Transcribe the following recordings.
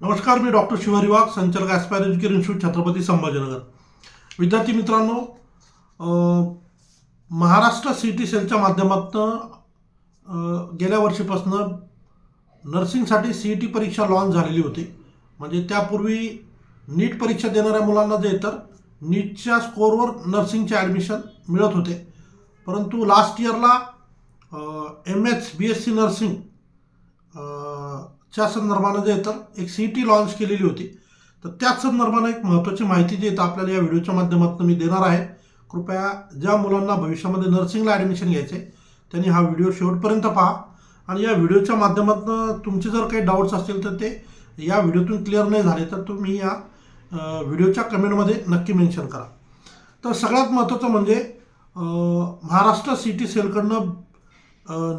नमस्कार मी डॉक्टर शिवारी वाघ संचालक aspire education institute Chhatrapati Sambhajinagar. विद्यार्थी मित्रांनो महाराष्ट्र सी टी सेलच्या माध्यमातून गेल्या वर्षीपासनं नर्सिंगसाठी सी ई टी परीक्षा लॉन्च झालेली होती. म्हणजे त्यापूर्वी नीट परीक्षा देणाऱ्या मुलांना जे तर नीटच्या स्कोअरवर नर्सिंगचे ॲडमिशन मिळत होते. परंतु लास्ट इयरला M H B S C nursing च्या संदर्भानं जे तर एक सी टी लॉन्च केलेली होती. तर त्याच संदर्भानं एक महत्त्वाची माहिती जी येतं आपल्याला या व्हिडिओच्या माध्यमातून मी देणार आहे. कृपया ज्या मुलांना भविष्यामध्ये नर्सिंगला ॲडमिशन घ्यायचे त्यांनी हा व्हिडिओ शेवटपर्यंत पहा. आणि या व्हिडिओच्या माध्यमातून तुमचे जर काही डाऊट्स असतील तर ते या व्हिडिओतून क्लिअर नाही झाले तर तुम्ही या व्हिडिओच्या कमेंटमध्ये नक्की मेन्शन करा. तर सगळ्यात महत्त्वाचं म्हणजे महाराष्ट्र सी टी सेलकडनं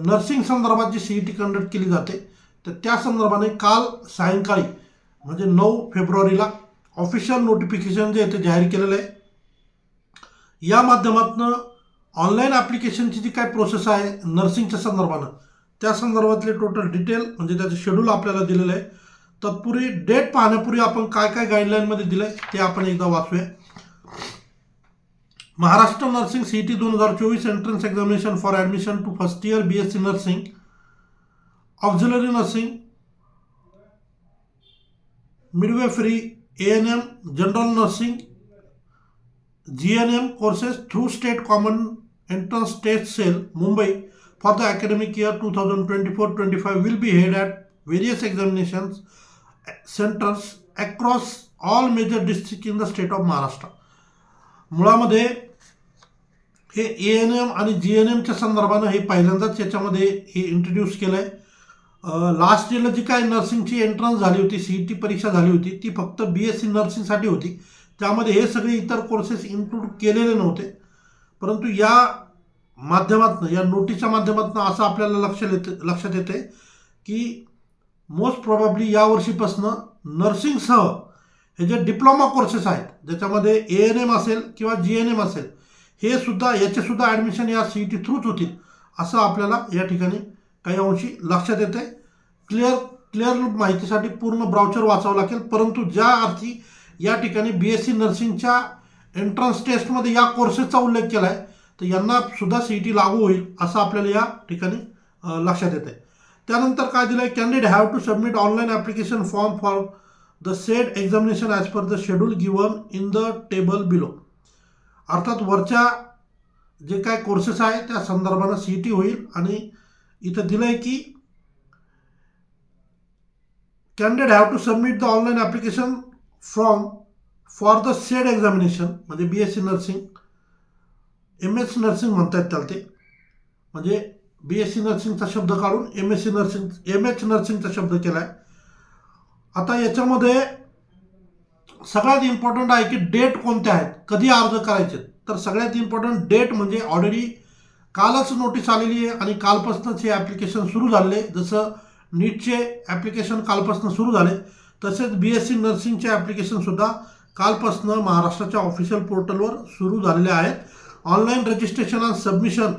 नर्सिंग संदर्भात जी सी ई टी कंडक्ट केली जाते तर त्या संदर्भाने काल सायंकाळी म्हणजे नऊ फेब्रुवारीला ऑफिशियल नोटिफिकेशन जे येथे ते जाहीर केलेलं आहे. या माध्यमातून ऑनलाईन ॲप्लिकेशनची जी काय प्रोसेस आहे नर्सिंगच्या संदर्भानं त्या संदर्भातले टोटल डिटेल म्हणजे त्याचं शेड्यूल आपल्याला दिलेलं आहे. तत्पूर्वी डेट पाहण्यापूर्वी आपण काय काय गाईडलाईनमध्ये दिलं आहे ते आपण एकदा वाचूया. महाराष्ट्र नर्सिंग सी टी दोन हजार चोवीस entrance examination for admission to first year B S C nursing auxiliary nursing midwifery A&M general nursing GNM courses through state common entrance test cell Mumbai for the academic year 2024-25 will be held at various examinations centers across all major districts in the state of Maharashtra. मुळामध्ये हे ए N M आणि G N एमच्या संदर्भानं हे पहिल्यांदाच याच्यामध्ये हे introduce केलं आहे लास्ट इयरला जी काय नर्सिंगची एंट्रन्स झाली होती सी ई टी परीक्षा झाली होती ती फक्त बी एस सी नर्सिंगसाठी होती. त्यामध्ये हे सगळे इतर कोर्सेस इन्क्लूड केलेले नव्हते. परंतु या माध्यमातनं या नोटीसच्या माध्यमातून असं आपल्याला लक्षात येते लक्षात येते की मोस्ट प्रॉबॅबली यावर्षीपासनं नर्सिंगसह हे जे डिप्लोमा कोर्सेस आहेत ज्याच्यामध्ये ए एन एम असेल किंवा जी एन एम असेल हे सुद्धा याचेसुद्धा ॲडमिशन या सी ई टी थ्रूच होतील असं आपल्याला या ठिकाणी काही अंशी लक्षात येते क्लिअर क्लिअर माहितीसाठी पूर्ण ब्राउचर वाचावं लागेल. परंतु ज्या अर्थी या ठिकाणी बी एस सी नर्सिंगच्या एंट्रन्स टेस्टमध्ये या कोर्सेसचा उल्लेख केला आहे तर यांना सुद्धा सी ई टी लागू होईल असं आपल्याला या ठिकाणी लक्षात लक्षात येते त्यानंतर काय दिलं आहे candidate have to submit online application form for the set examination as per the schedule given in the table below अर्थात वरच्या जे काय कोर्सेस आहे त्या संदर्भानं सी ई टी होईल आणि इथं दिलं आहे की candidate have to submit the online application from for the said examination म्हणजे B S C nursing M S nursing म्हणतात त्याला ते. म्हणजे बी एस सी नर्सिंगचा शब्द काढून M S C nursing M H नर्सिंगचा शब्द केला आहे आता याच्यामध्ये सगळ्यात इम्पॉर्टंट आहे की डेट कोणत्या आहेत? कधी अर्ज करायचे? तर सगळ्यात इम्पॉर्टंट डेट म्हणजे ऑलरेडी कालच नोटीस आलेली आहे आणि कालपासूनच हे ॲप्लिकेशन सुरू झाले जसं नीटचे ॲप्लिकेशन कालपासून सुरू झाले तसेच बी एस सी नर्सिंगचे ॲप्लिकेशनसुद्धा कालपासून महाराष्ट्राच्या ऑफिशियल पोर्टलवर सुरू झालेले आहेत. Online registration and submission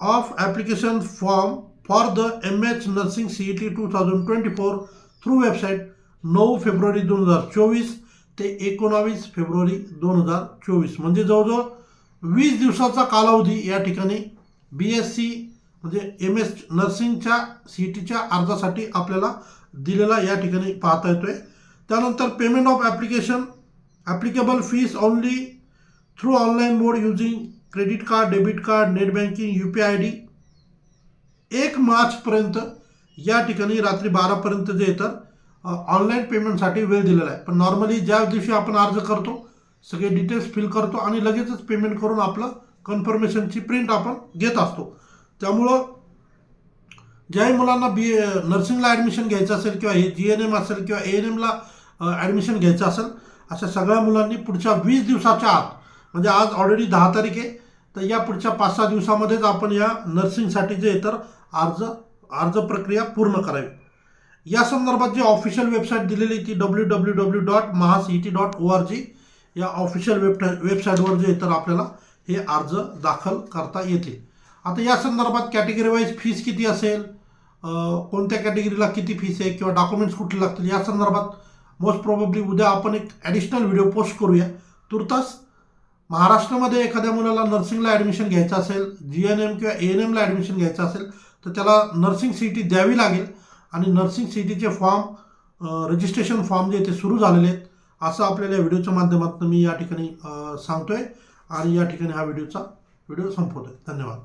of application form for the M H nursing C E T two thousand twenty four through website नऊ फेब्रुवारी दोन हजार चोवीस ते एकोणावीस फेब्रुवारी दोन हजार चोवीस. म्हणजे जवळजवळ वीस दिवसाचा कालावधी या ठिकाणी बी एस सी म्हणजे एम एस नर्सिंगच्या सी टीच्या अर्जासाठी आपल्याला दिलेला या ठिकाणी पाहता येतो आहे त्यानंतर payment of application applicable fees only through online mode using credit card debit card net banking U P I D एक मार्चपर्यंत या ठिकाणी रात्री बारापर्यंत जे येतात ऑनलाईन पेमेंटसाठी वेळ दिलेला आहे. पण नॉर्मली ज्या दिवशी आपण अर्ज करतो सगळे डिटेल्स फिल करतो आणि लगेचच पेमेंट करून आपलं कन्फर्मेशनची प्रिंट आपण घेत असतो. त्यामुळं ज्याही मुलांना बी नर्सिंगला ॲडमिशन घ्यायचं असेल किंवा हे जी एन एम असेल किंवा ए एन एमला ॲडमिशन घ्यायचं असेल अशा सगळ्या मुलांनी पुढच्या वीस दिवसाच्या आत म्हणजे आज ऑलरेडी दहा तारीख आहे तर या पुढच्या पाच सहा दिवसामध्येच आपण या नर्सिंगसाठी जे इतर अर्ज अर्ज प्रक्रिया पूर्ण करावी. या संदर्भात जी ऑफिशियल वेबसाईट दिलेली ती W W W dot Maha C T dot O R G या ऑफिशियल वेब वेबसाईटवर जे तर आपल्याला हे अर्ज दाखल करता येतील आता या संदर्भात कॅटेगरी वाईज फीस किती असेल? कोणत्या कॅटेगरीला किती फीस आहे? किंवा डॉक्युमेंट्स कुठले लागतील? या संदर्भात मोस्ट प्रोबेबली उद्या आपण एक ॲडिशनल व्हिडिओ पोस्ट करूया. तुर्तास महाराष्ट्रामध्ये एखाद्या मुलाला नर्सिंगला ॲडमिशन घ्यायचं असेल जी एन एम किंवा ए एन एमला ॲडमिशन घ्यायचं असेल तर त्याला नर्सिंग सी टी द्यावी लागेल. आणि नर्सिंग सी टीचे फॉर्म रजिस्ट्रेशन फॉर्म जे ते सुरू झालेले आहेत. असं आपल्याला या व्हिडिओच्या माध्यमातून मी या ठिकाणी सांगतोय. आणि या ठिकाणी हा व्हिडिओचा व्हिडिओ संपवतोय. धन्यवाद.